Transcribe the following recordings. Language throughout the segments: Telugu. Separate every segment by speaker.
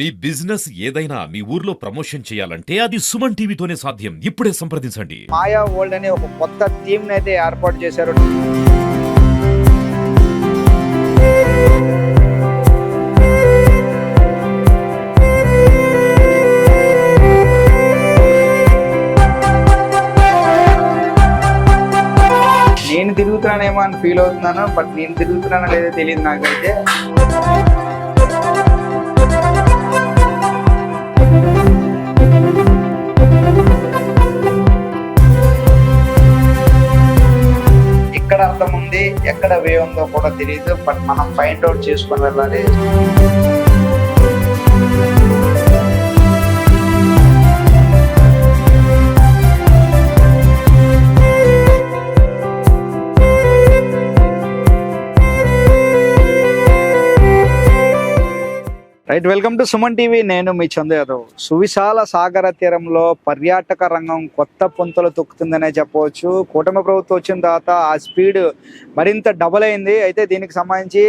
Speaker 1: మీ బిజినెస్ ఏదైనా మీ ఊర్లో ప్రమోషన్ చేయాలంటే అది సుమన్ టీవీతోనే సాధ్యం. ఇప్పుడే సంప్రదించండి.
Speaker 2: మాయా వరల్డ్ అనే ఒక కొత్త థీమ్ అయితే ఏర్పాటు చేశారు. నేను తిరుగుతున్నానేమో అని ఫీల్ అవుతున్నాను బట్ నేను తిరుగుతున్నానో లేదో తెలియదు నాకైతే. ఎక్కడ వే ఉందో కూడా తెలియదు బట్ మనం ఫైండ్ అవుట్ చేసుకొని వెళ్ళాలి right welcome to Suman TV నేను మీ చందు సువిశాల సాగర తీరంలో పర్యాటక రంగం కొత్త పుంతలు తొక్కుతుందనే చెప్పవచ్చు. కూటమి ప్రభుత్వం వచ్చిన తర్వాత ఆ స్పీడ్ మరింత డబుల్ అయింది. అయితే దీనికి సంబంధించి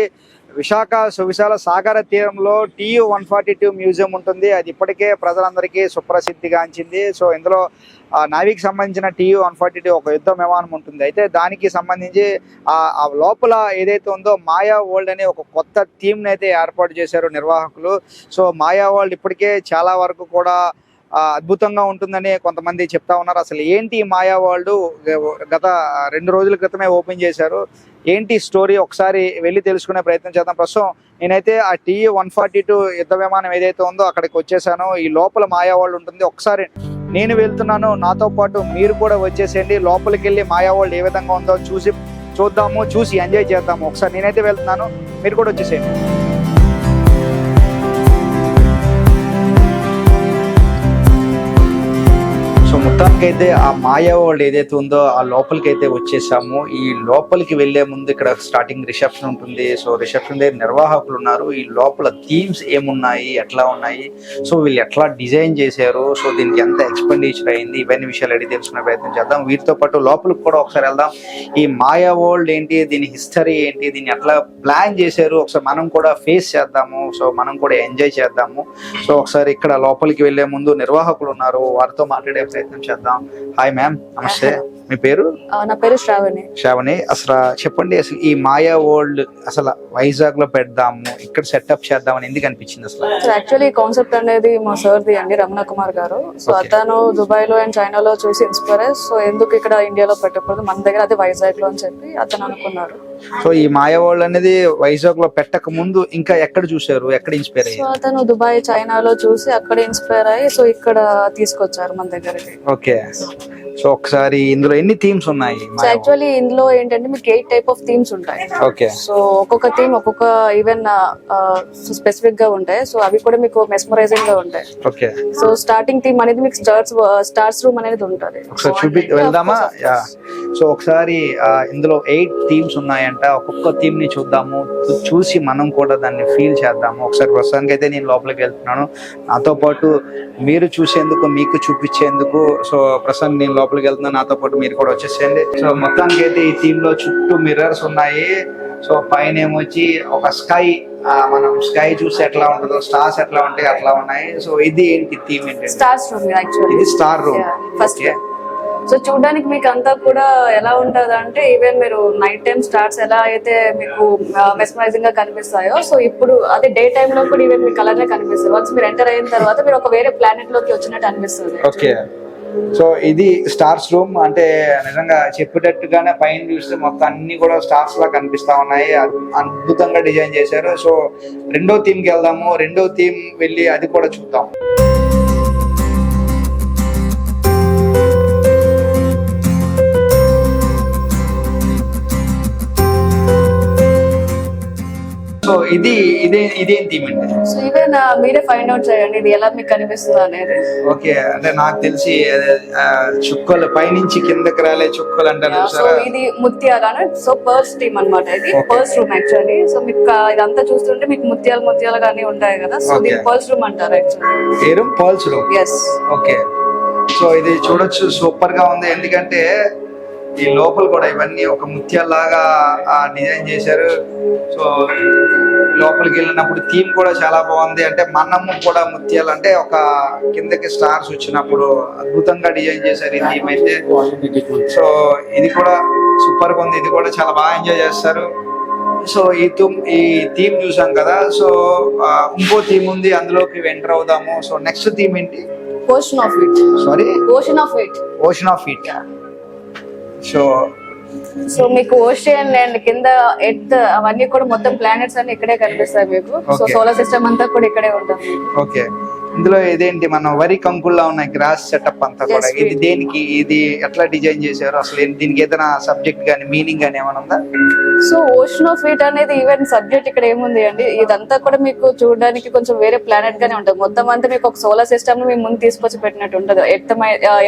Speaker 2: విశాఖ సువిశాల సాగర తీరంలో TU one forty two museum ఉంటుంది. అది ఇప్పటికే ప్రజలందరికీ సుప్రసిద్ధిగాంచింది. సో ఇందులో నావికి సంబంధించిన టీయు వన్ ఫార్టీ టూ ఒక యుద్ధ విమానం ఉంటుంది. అయితే దానికి సంబంధించి ఆ లోపల ఏదైతే ఉందో మాయా వరల్డ్ అనే ఒక కొత్త థీమ్ని అయితే ఏర్పాటు చేశారు నిర్వాహకులు. సో మాయా వరల్డ్ ఇప్పటికే చాలా వరకు కూడా అద్భుతంగా ఉంటుందని కొంతమంది చెప్తా ఉన్నారు. అసలు ఏంటి మాయా వరల్డ్? గత రెండు రోజుల క్రితమే ఓపెన్ చేశారు. ఏంటి స్టోరీ? ఒకసారి వెళ్ళి తెలుసుకునే ప్రయత్నం చేద్దాం. ప్రస్తుతం నేనైతే ఆ టీ వన్ ఫార్టీ టూ యుద్ధ విమానం ఏదైతే ఉందో అక్కడికి వచ్చేసాను. ఈ లోపల మాయా వరల్డ్ ఉంటుంది. ఒకసారి నేను వెళ్తున్నాను నాతో పాటు మీరు కూడా వచ్చేసేయండి. లోపలికి వెళ్ళి మాయా వాళ్ళు ఏ విధంగా ఉందో చూసి చూద్దాము చూసి ఎంజాయ్ చేద్దాము. ఒకసారి నేనైతే వెళ్తున్నాను మీరు కూడా వచ్చేసేయండి. సో మొత్తానికి అయితే ఆ మాయా వరల్డ్ ఏదైతే ఉందో ఆ లోపలికి అయితే వచ్చేసాము. ఈ లోపలికి వెళ్ళే ముందు ఇక్కడ స్టార్టింగ్ రిసెప్షన్ ఉంటుంది. సో రిసెప్షన్ దగ్గర నిర్వాహకులు ఉన్నారు. ఈ లోపల థీమ్స్ ఏమున్నాయి? ఎట్లా ఉన్నాయి? సో వీళ్ళు ఎట్లా డిజైన్ చేశారు? సో దీనికి ఎంత ఎక్స్పెండిచర్ అయింది? ఇవన్నీ విషయాలు అడిగి తెలుసుకునే ప్రయత్నం చేద్దాం. వీటితో పాటు లోపలికి కూడా ఒకసారి వెళ్దాం. ఈ మాయా వరల్డ్ ఏంటి? దీని హిస్టరీ ఏంటి? దీన్ని ఎట్లా ప్లాన్ చేశారు? ఒకసారి మనం కూడా ఫేస్ చేద్దాము. సో మనం కూడా ఎంజాయ్ చేద్దాము. సో ఒకసారి ఇక్కడ లోపలికి వెళ్ళే ముందు నిర్వాహకులు ఉన్నారు. వారితో మాట్లాడే ప్రయత్నం చేద్దాం. హాయ్ మ్యామ్ నమస్తే. మీ పేరు?
Speaker 3: నా పేరు శ్రావణి.
Speaker 2: శ్రావణి. అసలు చెప్పండి అసలు ఈ మాయా వరల్డ్ అసలు వైజాగ్లో పెడదాము ఇక్కడ సెటప్ చేద్దామని ఎందుకు అనిపించింది అసలు?
Speaker 3: సో యాక్చువల్లీ కాన్సెప్ట్ అనేది మా సార్ది అండి రమణ కుమార్ గారు. సో. అతను దుబాయ్లో అండ్ చైనాలో చూసి ఇన్స్పైర్ సో ఎందుకు ఇక్కడ ఇండియాలో పెట్టకూడదు? మన దగ్గర అదే వైజాగ్లో అని చెప్పి అతను అనుకున్నారు
Speaker 2: సో ఈ మాయా వరల్డ్ అనేది వైజాగ్లో పెట్టక ముందు ఇంకా ఎక్కడ చూసారు ఎక్కడ ఇన్స్పైర్ అయ్యారు?
Speaker 3: అతను దుబాయ్ చైనాలో చూసి అక్కడ ఇన్స్పైర్ అయ్యి సో ఇక్కడ తీసుకొచ్చారు మన దగ్గరికి.
Speaker 2: ఓకే. సో ఒకసారి ఇందులో ఎన్ని థీమ్స్ ఉన్నాయి?
Speaker 3: యాక్చువల్లీ ఇందులో ఏంటంటే మీకు ఎయిట్ టైప్ ఆఫ్ థీమ్స్ ఉంటాయి.
Speaker 2: ఓకే.
Speaker 3: సో ఒక్కొక్క థీమ్ ఒక్కొక్క ఈవెన్ స్పెసిఫిక్గా ఉంటాయి. సో అవి కూడా మీకు మెస్మరైజింగ్గా ఉంటాయి.
Speaker 2: ఓకే.
Speaker 3: సో స్టార్టింగ్ థీమ్ అనేది మీకు స్టార్స్ స్టార్స్ రూమ్ అనేది ఉంటుంది.
Speaker 2: ఒకసారి చూపి వెళ్దామా? యా. సో ఒకసారి ఇందులో ఎయిట్ థీమ్స్ ఉన్నాయంట. ఒక్కొక్క థీమ్ని చూద్దాము చూసి మనం కూడా దాన్ని ఫీల్ చేద్దాము. ఒకసారి ప్రస్తుతానికి అయితే నేను లోపలికి వెళ్తున్నాను. నాతో పాటు మీరు చూసేందుకు మీకు చూపించేందుకు సో ప్రస్తుతానికి నేను లోపలికి వెళ్తున్నాను నాతో పాటు మీరు కూడా వచ్చేసేయండి. సో మొత్తానికి అయితే ఈ థీమ్లో చుట్టూ మిర్రర్స్ ఉన్నాయి. సో పైన ఏమొచ్చి ఒక స్కై మనం స్కై చూసి ఎట్లా ఉంటుందో స్టార్స్ ఎట్లా ఉంటాయి అట్లా ఉన్నాయి. సో ఇది ఏంటి థీమ్ ఏంటి
Speaker 3: స్టార్స్ రూమ్
Speaker 2: ఇది స్టార్ రూమ్.
Speaker 3: ఫస్ట్ సో చూడడానికి మీకు అంతా కూడా ఎలా ఉంటుంది అంటే ఈవెన్ మీరు నైట్ టైం స్టార్స్ ఎలా అయితే మీకు మెస్మరైజింగ్గా కనిపిస్తాయో సో ఇప్పుడు అదే డే టైమ్లో కూడా ఈవెన్ మీకు అలానే కనిపిస్తుంది. వన్స్ మీరు ఎంటర్ అయిన తర్వాత మీరు ఒక వేరే ప్లానెట్లోకి వచ్చినట్టు అనిపిస్తుంది.
Speaker 2: ఓకే. సో ఇది స్టార్స్ రూమ్ అంటే నిజంగా చెప్పేటట్టుగానే పైన చూస్తే మొత్తం అన్ని కూడా స్టార్స్ లా కనిపిస్తా ఉన్నాయి. అద్- అద్భుతంగా డిజైన్ చేశారు. సో రెండో థీమ్కి వెళ్దాము. రెండో థీమ్ వెళ్ళి అది కూడా చూద్దాం. ఇది ఇదే ఇదేం థీమ్ అండి.
Speaker 3: సో ఈవెన్ మీరే ఫైండ్ అవుట్ చేయండి ఇది ఎలా మీకు కనిపిస్తుంది అనేది.
Speaker 2: ఓకే అంటే నాకు తెలిసి చుక్కలు పైనుంచి కిందకి రాలే చుక్కలు అంటారు
Speaker 3: సో ఇది ముత్యాలు సో పర్స్ టీమ్ అన్నమాట ఇది. పర్స్ రూమ్ యాక్చువల్లీ సో మీకు ఇదంతా చూస్తుంటే మీకు ముత్యాలు ముత్యాలు కానీ ఉంటాయి కదా. సో. దీన్ని పర్స్ రూమ్ అంటారు యాక్చువల్లీ
Speaker 2: ఏ room pearls room
Speaker 3: yes
Speaker 2: okay so ఇది చూడొచ్చు సూపర్గా ఉంది. ఎందుకంటే ఈ లోపల కూడా ఇవన్నీ ఒక ముత్యాల్లాగా ఆ డిజైన్ చేశారు. సో లోపలికి వెళ్ళినప్పుడు థీమ్ కూడా చాలా బాగుంది. అంటే మనము కూడా ముత్యాలు అంటే ఒక కిందకి స్టార్స్ వచ్చినప్పుడు అద్భుతంగా డిజైన్ చేశారు ఈ థీమ్ అయితే. సో ఇది కూడా సూపర్గా ఉంది. ఇది కూడా చాలా బాగా ఎంజాయ్ చేస్తారు. సో ఈ తుమ్ ఈ థీమ్ చూసాం కదా. సో ఇంకో థీమ్ ఉంది. అందులోకి ఎంటర్ అవుదాము. సో నెక్స్ట్ థీమ్ ఏంటి?
Speaker 3: Ocean of it
Speaker 2: sorry
Speaker 3: ocean of it
Speaker 2: ocean of heat so
Speaker 3: so మీకు ఓషియన్ అండ్ కింద ఎర్త్ అవన్నీ కూడా మొత్తం ప్లానెట్స్ అన్ని ఇక్కడే కనిపిస్తాయి మీకు. సో. సోలార్ సిస్టమ్ అంతా కూడా ఇక్కడే ఉంటుంది.
Speaker 2: ఓకే ఇందులో ఇదేంటి? మన వరి కంకుల్లా ఉన్నాయి గ్రాస్ సెటప్ అంతా కూడా. ఇది దేనికి? ఇది ఎట్లా డిజైన్ చేశారు? అసలు దీనికి ఏదైనా సబ్జెక్ట్ గానీ మీనింగ్ గానీ ఏమైనా ఉందా?
Speaker 3: సో ఓషన్ ఆఫ్ ఇట్ అనేది ఈవెన్ సబ్జెక్ట్ ఇక్కడ ఏముంది అండి? ఇదంతా కూడా మీకు చూడడానికి కొంచెం వేరే ప్లానెట్ గానే ఉంటుంది. మొత్తం అంతా మీకు ఒక సోలార్ సిస్టమ్ మీ ముందు తీసుకొచ్చి పెట్టినట్టు ఉంటుంది. Earth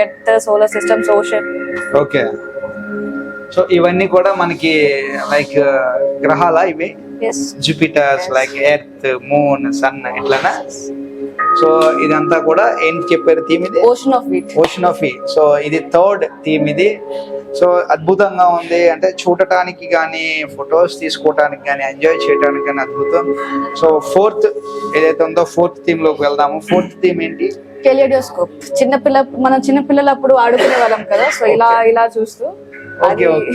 Speaker 3: earth solar systems ocean
Speaker 2: okay so ఇవన్నీ కూడా మనకి లైక్ గ్రహాల ఇవి? Jupiters like earth moon sun ఇట్లానా? So ఇదంతా కూడా ఏంటి చెప్పారు థీమ్ ఇది
Speaker 3: ocean of
Speaker 2: ocean of so ఇది థర్డ్ థీమ్ ఇది సో అద్భుతంగా ఉంది. అంటే చూడటానికి కానీ ఫొటోస్ తీసుకోవటానికి కానీ ఎంజాయ్ చేయడానికి కానీ అద్భుతం. సో ఫోర్త్ ఏదైతే ఉందో ఫోర్త్ థీమ్లోకి వెళ్దాము. ఫోర్త్ థీమ్ ఏంటి?
Speaker 3: కెలియోడియోస్కోప్ చిన్నపిల్ల మనం చిన్న పిల్లలప్పుడు ఆడుకునే వాళ్ళం కదా. సో ఇలా ఇలా చూస్తూ
Speaker 2: ఓకే ఓకే.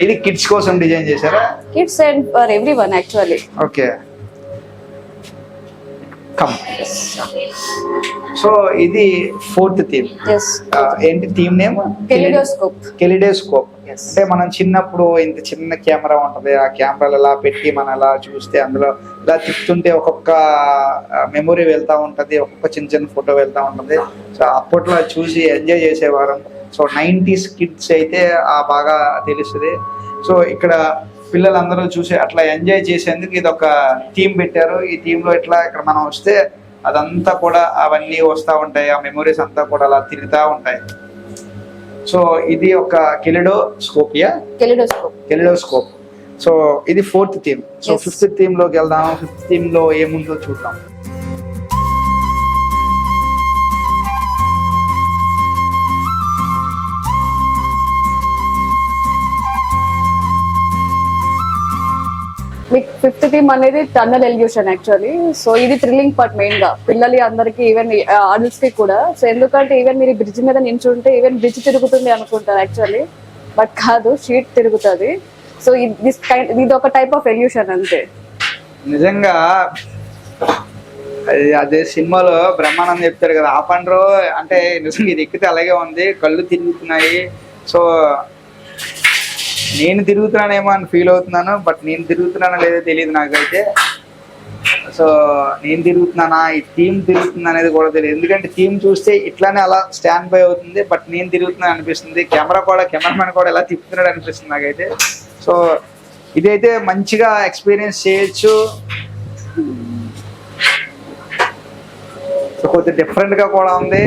Speaker 2: ఇది కిడ్స్ కోసం డిజైన్ చేశారా?
Speaker 3: Kids and for everyone actually
Speaker 2: okay. Come so ఇది ఫోర్త్ థీమ్
Speaker 3: ఎస్
Speaker 2: ఏంటి థీమ్ నేమ్ కెలిడోస్కోప్
Speaker 3: Yes.
Speaker 2: అంటే మనం చిన్నప్పుడు ఇంత చిన్న కెమెరా ఉంటది ఆ కెమెరాలు ఎలా పెట్టి మనం అలా చూస్తే అందులో ఇలా తిప్పుతుంటే ఒక్కొక్క మెమొరీ వెళ్తా ఉంటది ఒక్కొక్క చిన్న చిన్న ఫోటో వెళ్తా ఉంటది. సో అప్పట్లో చూసి ఎంజాయ్ చేసేవారం. సో నైంటీస్ కిడ్స్ అయితే ఆ బాగా తెలుస్తుంది. సో ఇక్కడ పిల్లలందరూ చూసి అట్లా ఎంజాయ్ చేసేందుకు ఇది ఒక థీమ్ పెట్టారు. ఈ థీమ్లో ఇట్లా ఇక్కడ మనం వస్తే అదంతా కూడా అవన్నీ వస్తూ ఉంటాయి. ఆ మెమొరీస్ అంతా కూడా అలా తిరుగుతూ ఉంటాయి. సో ఇది ఒక కెలిడోస్కోపియా?
Speaker 3: Kaleidoscope
Speaker 2: kaleidoscope. సో ఇది ఫోర్త్ థీమ్. సో. ఫిఫ్త్ థీమ్లోకి వెళ్దాం. ఫిఫ్త్ థీమ్లో ఏముందో చూద్దాం.
Speaker 3: మీకు ఫిఫ్త్ థీమ్ అనేది టన్నల్ ఎల్యూషన్ యాక్చువల్లీ సో ఇది థ్రిల్లింగ్ పార్ట్ మెయిన్గా పిల్లలు అందరికి ఈవెన్ అడల్ట్స్కి కూడా. సో ఎందుకంటే ఈవెన్ మీరు బ్రిడ్జ్ మీద నించుంటే ఈవెన్ బ్రిడ్జ్ తిరుగుతుంది అనుకుంటారు యాక్చువల్లీ బట్ కాదు షీట్ తిరుగుతుంది. సో దిస్ కైండ్ ఇది ఒక టైప్ ఆఫ్ ఎల్యూషన్ అంతే.
Speaker 2: నిజంగా అది అదే సినిమాలో బ్రహ్మానందం చెప్తారు కదా ఆ పండ్రో అంటే నిజంగా ఇది ఎక్కితే అలాగే ఉంది కళ్ళు తిరుగుతున్నాయి. సో నేను తిరుగుతున్నానేమో అని ఫీల్ అవుతున్నాను బట్ నేను తిరుగుతున్నానో లేదో తెలియదు నాకైతే. సో నేను తిరుగుతున్నానా? ఈ టీం తిరుగుతుంది అనేది కూడా తెలియదు ఎందుకంటే టీం చూస్తే ఇట్లానే అలా స్టాండ్ బై అవుతుంది బట్ నేను తిరుగుతున్నాను అనిపిస్తుంది. కెమెరా కూడా కెమెరామెన్ కూడా ఎలా తిప్పుతున్నాడు అనిపిస్తుంది నాకైతే. సో ఇదైతే మంచిగా ఎక్స్పీరియన్స్ చేయొచ్చు. సో కొద్దిగా డిఫరెంట్గా కూడా ఉంది.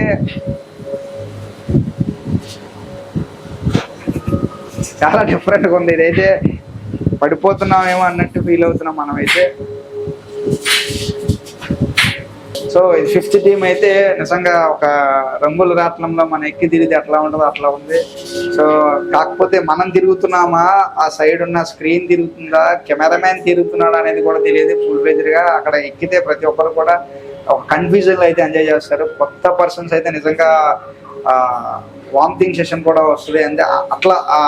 Speaker 2: చాలా డిఫరెంట్గా ఉంది. ఇదైతే పడిపోతున్నామేమో అన్నట్టు ఫీల్ అవుతున్నాం మనమైతే. సో ఇది ఫిఫ్త్ టీం అయితే నిజంగా ఒక రంగుల రాట్నంలో మనం ఎక్కి తిరిగితే ఎట్లా ఉంటుందో అట్లా ఉంది. సో కాకపోతే మనం తిరుగుతున్నామా? ఆ సైడ్ ఉన్న స్క్రీన్ తిరుగుతుందా? కెమెరామ్యాన్ తిరుగుతున్నాడా అనేది కూడా తెలియదు. ఫుల్గా అక్కడ ఎక్కితే ప్రతి ఒక్కరు కూడా ఒక కన్ఫ్యూజన్లో అయితే ఎంజాయ్ చేస్తారు. కొత్త పర్సన్స్ అయితే నిజంగా వామిటింగ్ సెషన్ కూడా వస్తుంది అంటే అట్లా ఆ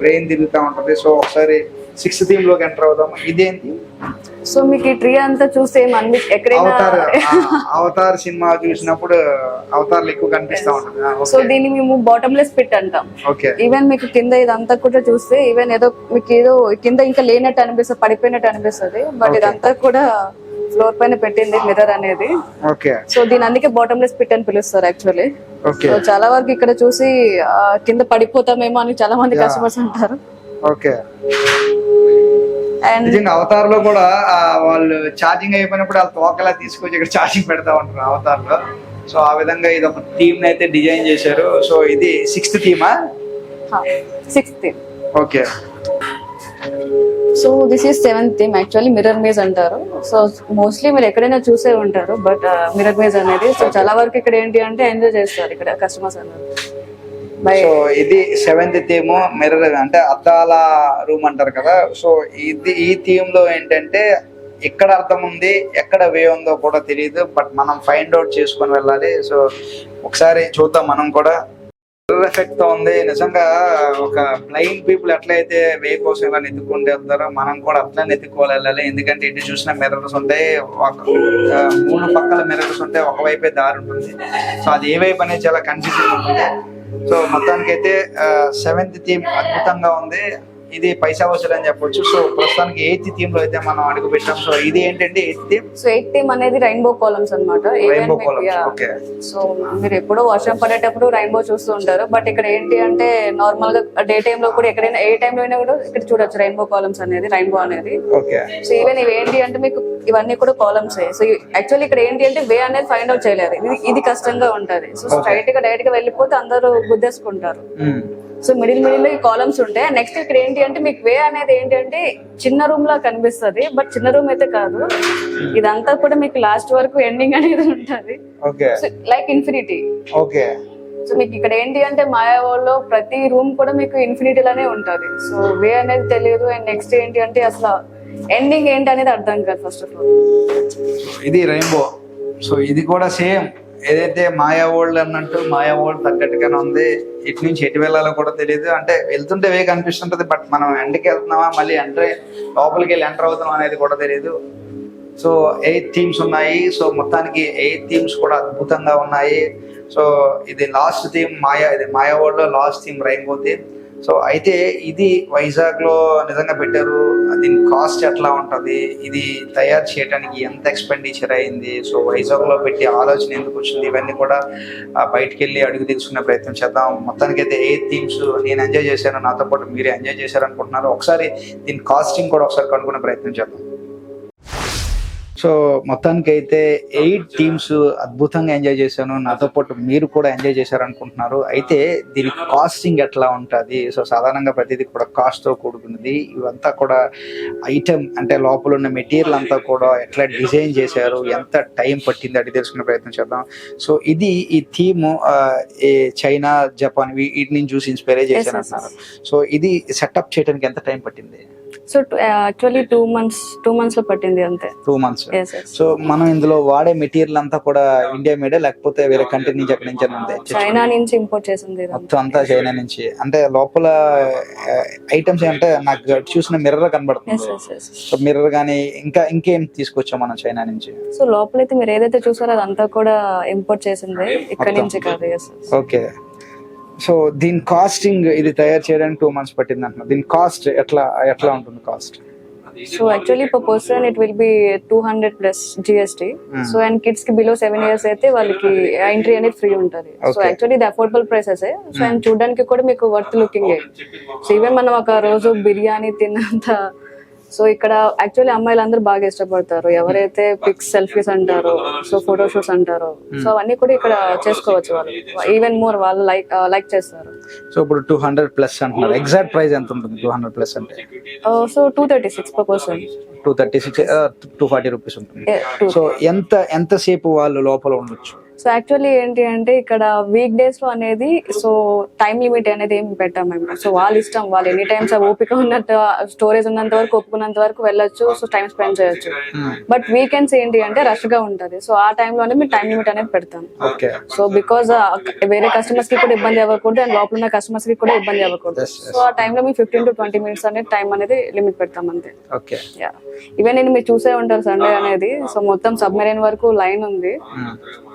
Speaker 2: బ్రెయిన్ తిరుగుతూ ఉంటది. సో ఒకసారి సిక్స్త్ థీమ్లోకి ఎంటర్ అవుదాము ఇదేంటి?
Speaker 3: సో మీకు ఈ ట్రీ అంతా చూస్తే అనిపి ఎక్కడైనా
Speaker 2: అవతార్ అవతార్ సినిమా చూసినప్పుడు అవతార్లు ఎక్కువ కనిపిస్తా ఉంటుంది
Speaker 3: సో దీన్ని మేము బాటమ్లెస్ పిట్ అంటాం.
Speaker 2: ఓకే.
Speaker 3: ఈవెన్ మీకు కింద ఇదంతా కూడా చూస్తే ఈవెన్ ఏదో మీకు ఏదో కింద ఇంకా లేనట్టు అనిపిస్తుంది పడిపోయినట్టు అనిపిస్తుంది. బట్. ఇదంతా కూడా ఫ్లోర్ పైన పెట్టింది మిర్రర్ అనేది.
Speaker 2: ఓకే.
Speaker 3: సో దీని అందుకే బాటమ్లెస్ పిట్ అని పిలుస్తారు యాక్చువల్లీ సో చాలా వరకు ఇక్కడ చూసి కింద పడిపోతామేమో అని చాలా మంది. కస్టమర్స్ అంటారు.
Speaker 2: ఓకే
Speaker 3: అండ్
Speaker 2: అవతార్లో కూడా వాళ్ళు ఛార్జింగ్ అయిపోయినప్పుడు వాళ్ళు తోకలా తీసుకొచ్చి ఇక్కడ ఛార్జింగ్ పెడతా ఉంటారు అవతార్లో సో ఆ విధంగా ఇది ఒక థీమ్ అయితే డిజైన్ చేశారు. సో ఇది sixth థీమా
Speaker 3: sixth
Speaker 2: okay
Speaker 3: so this is seventh theme actually mirror maze అంటారు. సో మోస్ట్లీ మీరు ఎక్కడైనా చూసే ఉంటారు బట్ మిర్రర్ మేజ్ అనేది సో చాలా వరకు ఇక్కడ ఏంటి అంటే ఎంజాయ్ చేస్తారు ఇక్కడ కస్టమర్స్ అన్నారు
Speaker 2: సో ఇది సెవెంత్ థీమ్ మిర్రర్ అంటే అద్దాల రూమ్ అంటారు కదా. సో ఇది ఈ థీమ్లో ఏంటంటే ఎక్కడ అర్థం ఉంది ఎక్కడ వే ఉందో కూడా తెలియదు బట్ మనం ఫైండ్ అవుట్ చేసుకొని వెళ్ళాలి. సో ఒకసారి చూద్దాం మనం కూడా. మిర్రర్ ఎఫెక్ట్తో ఉంది. నిజంగా ఒక ప్లెయిన్ పీపుల్ ఎట్లయితే వే కోసం ఇలా నెత్తుకుంటూ వెళ్తారో మనం కూడా అట్లా నెత్తుకోవాలి వెళ్ళాలి ఎందుకంటే ఇటు చూసిన మిర్రర్స్ ఉంటాయి ఒక మూడు పక్కల మిర్రర్స్ ఉంటాయి ఒకవైపే దారి ఉంటుంది. సో అది ఏ వైపు అనేది చాలా కన్ఫ్యూజింగ్ ఉంటుంది. సో మొత్తానికైతే సెవెంత్ థీమ్ అద్భుతంగా ఉంది. ఇది పైసా వసూలు అని చెప్పొచ్చు. సో ప్రస్తుతానికి ఎయిత్ థీమ్లో అయితే మనం అడుగు పెట్టాం. సో ఇది ఏంటంటే eighth theme?
Speaker 3: So eight theme అనేది రెయిన్బో కాలమ్స్ అనమాట
Speaker 2: రెయిన్బో కాలమ్స్ ఓకే.
Speaker 3: సో మీరు ఎప్పుడో వర్షం పడేటప్పుడు రెయిన్బో చూస్తూ ఉంటారు. బట్ ఇక్కడ ఏంటి అంటే నార్మల్గా డే టైమ్లో కూడా ఎక్కడైనా ఏ టైం లో అయినా కూడా ఇక్కడ చూడొచ్చు రెయిన్బో కాలమ్స్ అనేది రెయిన్బో అనేది.
Speaker 2: ఓకే.
Speaker 3: సో ఈవెన్ ఇవి ఏంటి అంటే మీకు ఇవన్నీ కూడా కాలమ్స్ సో యాక్చువల్లీ ఇక్కడ ఏంటి అంటే వే అనేది ఫైండ్ అవుట్ చేయలేరు. ఇది ఇది కష్టంగా ఉంటది. సో స్ట్రైట్గా డైరెక్ట్గా వెళ్ళిపోతే అందరూ గుద్దేసుకుంటారు. సో మిడిల్ మిడిల్ కాలమ్స్ ఉంటాయి. నెక్స్ట్ ఇక్కడ ఏంటి అంటే మీకు వే అనేది ఏంటి అంటే చిన్న రూమ్ లా కనిపిస్తది బట్ చిన్న రూమ్ అయితే కాదు. ఇదంతా కూడా మీకు లాస్ట్ వరకు ఎండింగ్ అనేది ఉంటది. లైక్ ఇన్ఫినిటీ
Speaker 2: ఓకే
Speaker 3: సో మీకు ఇక్కడ ఏంటి అంటే మాయా వరల్డ్లో ప్రతి రూమ్ కూడా మీకు ఇన్ఫినిటీ లానే ఉంటది. సో వే అనేది తెలియదు అండ్ నెక్స్ట్ ఏంటి అంటే అసలు ఎండింగ్ ఏంటి అనేది అర్థం కాదు ఫస్ట్ ఆఫ్ ఆల్
Speaker 2: ఇది రెయిన్బో సో ఇది కూడా సేమ్ ఏదైతే మాయా వరల్డ్ అన్నట్టు మాయా వరల్డ్ తగ్గట్టుగానే ఉంది ఇటు నుంచి ఎటు వెళ్ళాలో కూడా తెలియదు అంటే వెళ్తుంటే వే కనిపిస్తుంటది బట్ మనం ఎండకి వెళ్తున్నామా మళ్ళీ ఎంటర్ లోపలికి వెళ్ళి ఎంటర్ అవుతున్నాం అనేది కూడా తెలియదు సో ఎయిట్ థీమ్స్ ఉన్నాయి. సో మొత్తానికి ఎయిట్ థీమ్స్ కూడా అద్భుతంగా ఉన్నాయి. సో ఇది లాస్ట్ థీమ్ మాయా ఇది మాయా వరల్డ్లో last theme rainbow theme. So అయితే ఇది వైజాగ్లో నిజంగా పెట్టారు. దీని కాస్ట్ ఎట్లా ఉంటుంది? ఇది తయారు చేయడానికి ఎంత ఎక్స్పెండిచర్ అయింది? సో వైజాగ్లో పెట్టి ఆలోచన ఎందుకు వచ్చింది? ఇవన్నీ కూడా ఆ, బయటికి వెళ్ళి అడుగు తీసుకునే ప్రయత్నం చేద్దాం. మొత్తానికి అయితే ఏ థీమ్స్ నేను ఎంజాయ్ చేశాను నాతో పాటు మీరు ఎంజాయ్ చేశారు అనుకుంటున్నారు ఒకసారి దీని కాస్టింగ్ కూడా ఒకసారి కనుక్కునే ప్రయత్నం చేద్దాం. సో మొత్తానికి అయితే ఎయిట్ టీమ్స్ అద్భుతంగా ఎంజాయ్ చేశాను. నాతో పాటు మీరు కూడా ఎంజాయ్ చేశారు అనుకుంటున్నారు అయితే దీని కాస్టింగ్ ఎట్లా ఉంటుంది? సో సాధారణంగా ప్రతిదీ కూడా కాస్ట్తో కూడుకున్నది. ఇవంతా కూడా ఐటమ్ అంటే లోపల ఉన్న మెటీరియల్ అంతా కూడా ఎట్లా డిజైన్ చేశారు? ఎంత టైం పట్టింది? అది తెలుసుకునే ప్రయత్నం చేద్దాం. సో ఇది ఈ థీమ్ చైనా జపాన్ వీ- వీటి నుంచి చూసి ఇన్స్పైర్
Speaker 3: yes.
Speaker 2: అంటున్నారు. సో ఇది సెటప్ చేయడానికి ఎంత టైం పట్టింది?
Speaker 3: So actually two months two మంత్స్లో పట్టింది అంతే.
Speaker 2: టూ మంత్స్ సో మనం ఇందులో వాడే మెటీరియల్ అంతా కూడా ఇండియా మేడే లేకపోతే వేరే కంట్రీ నుంచి ఎక్కడి నుంచి అంతే
Speaker 3: చైనా నుంచి ఇంపోర్ట్ చేసింది
Speaker 2: మొత్తం అంతా చైనా నుంచి. అంటే లోపల ఐటమ్స్ అంటే నాకు చూసిన మిర్రర్ కనబడుతుంది. సో మిర్రర్ కానీ ఇంకా ఇంకేం తీసుకొచ్చాం మనం చైనా నుంచి?
Speaker 3: సో లోపలైతే మీరు ఏదైతే చూసారో అదంతా కూడా ఇంపోర్ట్ చేసింది. ఇక్కడ నుంచి కాదు.
Speaker 2: ఓకే సో దీని కాస్టింగ్ ఇది తయారు చేయడానికి టూ మంత్స్ పట్టింది అంటున్నా. దీని కాస్ట్ ఎట్లా ఎట్లా ఉంటుంది cost?
Speaker 3: So actually per person it will be two hundred plus GST so and కిడ్స్కి బిలో సెవెన్ ఇయర్స్ అయితే వాళ్ళకి ఎంట్రీ అనేది ఫ్రీ ఉంటుంది. సో. యాక్చువల్లీ ఇది అఫోర్డబుల్ ప్రైసెస్ సో అండ్ చూడడానికి కూడా మీకు వర్త్ లుకింగ్ సో ఈవెన్ మనం ఒక రోజు బిర్యానీ తిన్నంత సో ఇక్కడ యాక్చువల్లీ అమ్మాయిలు అందరూ బాగా ఇష్టపడతారు. ఎవరైతే పిక్స్ సెల్ఫీస్ అంటారో సో ఫోటో షూట్స్ అంటారో సో అవన్నీ కూడా ఇక్కడ చేసుకోవచ్చు వాళ్ళు. ఈవెన్ మోర్ వాళ్ళు లైక్ లైక్ చేస్తారు.
Speaker 2: సో ఇప్పుడు టూ హండ్రెడ్ ప్లస్ అంటున్నారు. ఎగ్జాక్ట్ ప్రైస్ ఎంత ఉంటుంది టూ హండ్రెడ్ ప్లస్ అంటే?
Speaker 3: So two thirty six per person
Speaker 2: two thirty six two forty rupees ఉంటుంది. సో ఎంత ఎంతసేపు వాళ్ళు లోపల ఉండొచ్చు?
Speaker 3: సో యాక్చువల్లీ ఏంటి అంటే ఇక్కడ వీక్ డేస్లో అనేది సో టైం లిమిట్ అనేది ఏం పెట్టాం మేము. సో వాళ్ళ ఇష్టం వాళ్ళు ఎనీ టైమ్స్ ఓపిక ఉన్నంత స్టోరేజ్ ఉన్నంత వరకు ఒప్పుకున్నంత వరకు వెళ్ళొచ్చు సో టైం స్పెండ్ చేయొచ్చు. బట్ వీకెండ్స్ ఏంటి అంటే రష్గా ఉంటది. సో ఆ time లోనే మేము టైం లిమిట్ అనేది పెడతాం. సో బికాస్ వేరే కస్టమర్స్కి కూడా ఇబ్బంది అవ్వకూడదు అండ్ లోపల ఉన్న కస్టమర్స్కి కూడా ఇబ్బంది అవ్వకూడదు. సో ఆ time లో మేము ఫిఫ్టీన్ టు ట్వంటీ మినిట్స్ అనేది టైం అనేది లిమిట్ పెడతాం అంతే.
Speaker 2: ఓకే
Speaker 3: ఈవెన్ నేను మీరు చూసే ఉంటారు సండే అనేది సో మొత్తం సబ్మెరైన్ వరకు లైన్ ఉంది.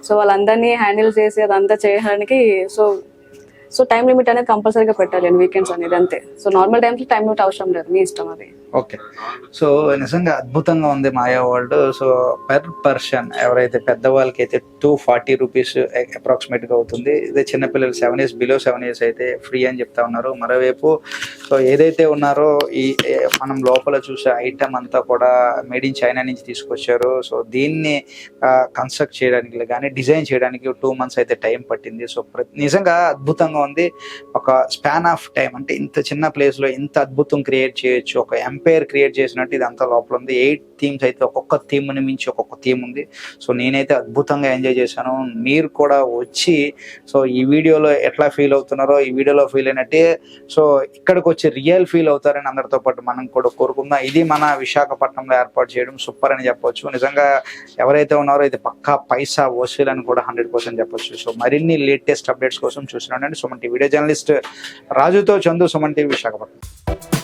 Speaker 3: సో వాళ్ళందరినీ హ్యాండిల్ చేసి అదంతా చేయడానికి సో సో టైం లిమిట్ అనేది కంపల్సరీగా పెట్టాలి వీకెండ్స్ అనేది అంతే. So normal times time limit అవసరం లేదు మీ ఇష్టం అది.
Speaker 2: ఓకే. సో నిజంగా అద్భుతంగా ఉంది Maya world. So per person ఎవరైతే పెద్దవాళ్ళకి అయితే టూ ఫార్టీ రూపీస్ అప్రాక్సిమేట్గా అవుతుంది. ఇదే చిన్నపిల్లలు seven years below seven years అయితే ఫ్రీ అని చెప్తా ఉన్నారు. మరోవైపు సో ఏదైతే ఉన్నారో ఈ మనం లోపల చూసే ఐటమ్ అంతా కూడా మేడ్ ఇన్ చైనా నుంచి తీసుకొచ్చారు. సో దీన్ని కన్స్ట్రక్ట్ చేయడానికి కానీ డిజైన్ చేయడానికి టూ మంత్స్ అయితే టైం పట్టింది. సో నిజంగా అద్భుతంగా ఉంది. ఒక స్పాన్ ఆఫ్ టైం అంటే ఇంత చిన్న ప్లేస్లో ఇంత అద్భుతం క్రియేట్ చేయొచ్చు. ఒక ఎంపైర్ క్రియేట్ చేసినట్టు ఇది అంత లోపల ఉంది. ఎయిట్ థీమ్స్ అయితే ఒక్కొక్క థీమ్ని మించి ఒక్కొక్క థీమ్ ఉంది. సో నేనైతే అద్భుతంగా ఎంజాయ్ చేశాను. మీరు కూడా వచ్చి సో ఈ వీడియోలో ఎట్లా ఫీల్ అవుతున్నారో ఈ వీడియోలో ఫీల్ అయినట్టే సో ఇక్కడికి వచ్చి రియల్ ఫీల్ అవుతారని అందరితో పాటు మనం కూడా కోరుకుందాం. ఇది మన విశాఖపట్నంలో ఏర్పాటు చేయడం సూపర్ అని చెప్పొచ్చు. నిజంగా ఎవరైతే ఉన్నారో ఇది పక్కా పైసా వసూల్ అని కూడా హండ్రెడ్ పర్సెంట్ చెప్పొచ్చు. సో మరిన్ని లేటెస్ట్ అప్డేట్స్ కోసం చూసినానండి సుమన్ టీవీ. వీడియో జర్నలిస్ట్ రాజుతో చందు సుమన్ టీవీ విశాఖపట్నం.